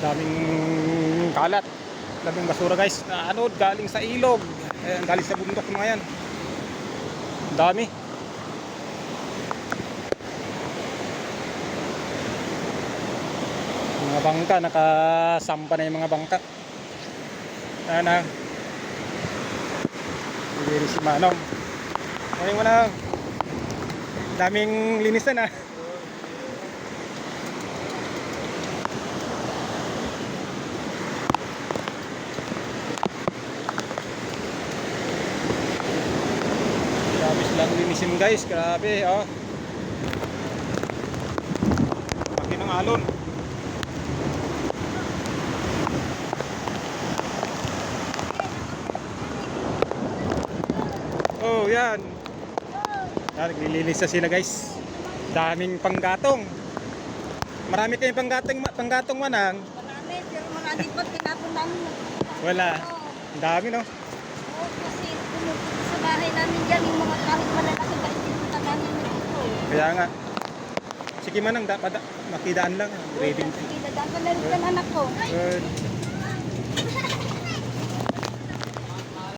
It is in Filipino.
Daming kalat. Daming basura guys. Na ano, galing sa ilog. Eh, galing sa bundok mga yan. Dami. Mga bangka, nakasampa na yung mga bangka. Ano na. Hindi si Manong. Morning Manong. Daming linisan ah. Grabe silang linisin guys, grabe oh. Laki ng alon. Oh, yan. Yan, naglilinis na sila guys. Daming panggatong. Marami kayong panggatong, panggatong manang. Marami, pero marami pa tinapon namin. Wala. Ang dami no. Oo, kasi pumupunta sa bahay namin dyan yung mga kahit malalaki kahit pinunta namin dito. Kaya nga. Sige manang, dapat makidaan lang. Ready. Sige, dadaan ka na rin ng anak ko. Good.